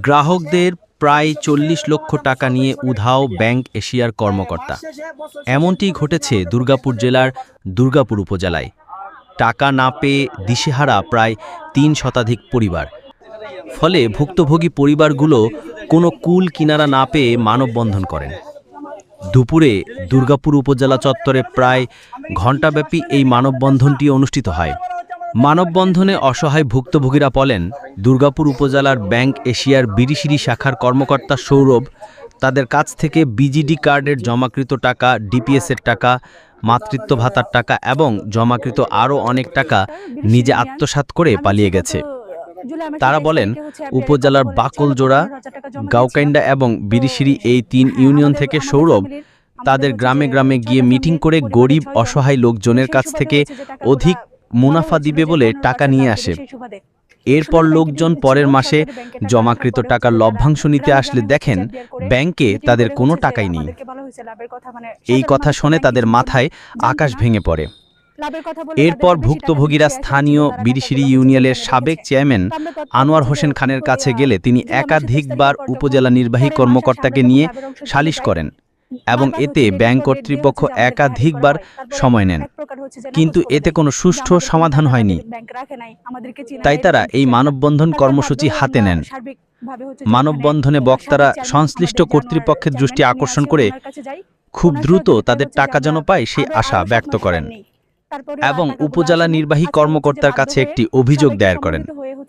গ্রাহকদের প্রায় চল্লিশ লক্ষ টাকা নিয়ে উধাও ব্যাংক এশিয়ার কর্মকর্তা। এমনটি ঘটেছে দুর্গাপুর জেলার দুর্গাপুর উপজেলায়। টাকা না পেয়ে দিশেহারা প্রায় তিন শতাধিক পরিবার। ফলে ভুক্তভোগী পরিবারগুলো কোনো কুল কিনারা না পেয়ে মানববন্ধন করেন। দুপুরে দুর্গাপুর উপজেলা চত্বরে প্রায় ঘণ্টাব্যাপী এই মানববন্ধনটি অনুষ্ঠিত হয়। মানববন্ধনে অসহায় ভুক্তভোগীরা বলেন, দুর্গাপুর উপজেলার ব্যাংক এশিয়ার বিরিশিরি শাখার কর্মকর্তা সৌরভ তাদের কাছ থেকে বিজিডি কার্ডের জমাকৃত টাকা, ডিপিএসের টাকা, মাতৃত্ব ভাতার টাকা এবং জমাকৃত আরও অনেক টাকা নিজে আত্মসাৎ করে পালিয়ে গেছে। তারা বলেন, উপজেলার বাকলজোড়া, গাউকাইন্ডা এবং বিরিশিরি এই তিন ইউনিয়ন থেকে সৌরভ তাদের গ্রামে গ্রামে গিয়ে মিটিং করে গরিব, অসহায় লোকজনের কাছ থেকে অধিক মুনাফা দিবে বলে টাকা নিয়ে আসে। এরপর লোকজন পরের মাসে জমাকৃত টাকার লভ্যাংশ নিতে আসলে দেখেন ব্যাংকে তাদের কোনো টাকাই নেই। এই কথা শুনে তাদের মাথায় আকাশ ভেঙে পড়ে। এরপর ভুক্তভোগীরা স্থানীয় বিরিশিরি ইউনিয়নের সাবেক চেয়ারম্যান আনোয়ার হোসেন খানের কাছে গেলে তিনি একাধিকবার উপজেলা নির্বাহী কর্মকর্তাকে নিয়ে সালিশ করেন। এবং এতে ব্যাংক কর্তৃপক্ষ একাধিকবার সময় নেন। কিন্তু এতে কোনো সুষ্ঠু সমাধান হয়নি। তাই তারা এই মানববন্ধন কর্মসূচি হাতে নেন। মানববন্ধনে বক্তারা সংশ্লিষ্ট কর্তৃপক্ষের দৃষ্টি আকর্ষণ করে খুব দ্রুত তাদের টাকা যেন পায় সেই আশা ব্যক্ত করেন এবং উপজেলা নির্বাহী কর্মকর্তার কাছে একটি অভিযোগ দায়ের করেন।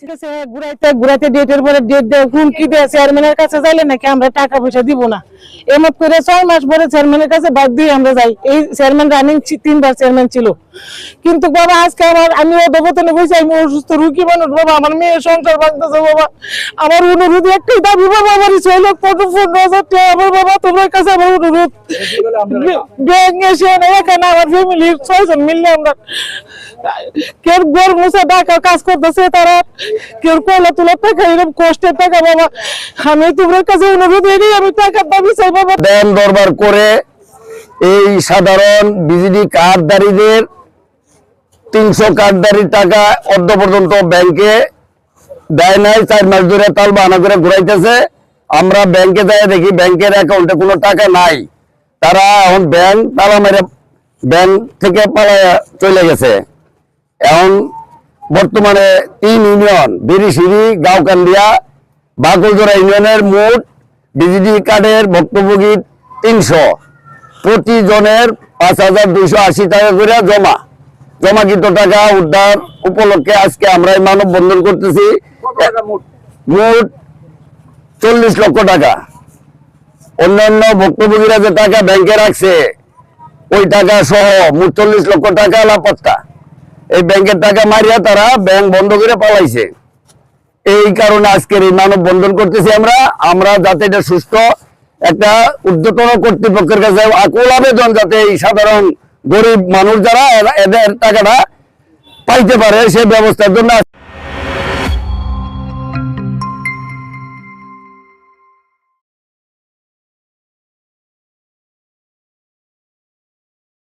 কাছে ঘুরাইতে ঘুরাইতে ডেটের পরে ডেট দেয় হুমকি দেয় চেয়ারম্যানের কাছে যাইলে নাকি আমরা টাকা পয়সা দিব না। এমত করে ছয় মাস পরে চেয়ারম্যানের কাছে বাদ দিয়ে আমরা যাই। এই চেয়ারম্যান রানিং তিনবার চেয়ারম্যান ছিল। কিন্তু বাবা আজকে আমার আমি বসে আমি অসুস্থ রুগী মানুষ বাবা আমার মেয়ে সংসার ভাঙতেছে বাবা। আমার অনুরোধ একটাই দাবি বাবা আমার ছয় লক্ষ পনেরো হাজার টাকা আমার বাবা তোমার কাছে আমার অনুরোধ। ব্যাংক এসে এখানে আমার ফ্যামিলির ছয়জন মিললে আমরা কেউ ঘর মুছে ঢাকা কাজ করতেছে তারা। কেউ কয়লা তোলা টাকা, এরকম কষ্টের টাকা বাবা। আমি তোমার কাছে অনুরোধ আমি টাকার দাবি চাই বাবা। দেন দরবার করে এই সাধারণ বিজিডি কার্ডধারীদের তিনশো কার্ডধারীর টাকা অর্ধ পর্যন্ত ব্যাংকে দেয় নাই, চার মাস ধরে তাল বাহানা করে ঘুরাইতেছে। আমরা ব্যাংকে যাই দেখি ব্যাংকের অ্যাকাউন্টে কোনো টাকা নাই। তারা এখন ব্যাংক তালা মেরে ব্যাংক থেকে পালায় চলে গেছে। এখন বর্তমানে তিন ইউনিয়ন, বিরিশিরি, গাঁওকান্দিয়া, বাকলজোড়া ইউনিয়নের মোট বিজিডি কার্ডের ভক্তভোগী তিনশো। প্রতি জনের পাঁচ হাজার দুইশো আশি টাকা করে জমা। জমাকৃত টাকা উদ্ধার উপলক্ষে আজকে আমরা এই মানব বন্ধন করতেছি। মোট চল্লিশ লক্ষ টাকা। অন্যান্য ভক্তভোগীরা যে টাকা ব্যাংকে রাখছে, ওই টাকা সহ মোট চল্লিশ লক্ষ টাকা লাপত্তা এই ব্যাংকের টাকা মারিয়া তারা ব্যাংক বন্ধ করে পালাইছে। এই কারণে আজকের এই মানব বন্ধন করতেছি আমরা। আমরা যাতে এটা সুস্থ একটা উদ্যতন কর্তৃপক্ষের কাছে আকুল আবেদন যাতে এই সাধারণ গরিব মানুষ যারা এদের টাকাটা পাইতে পারে সেই ব্যবস্থার জন্য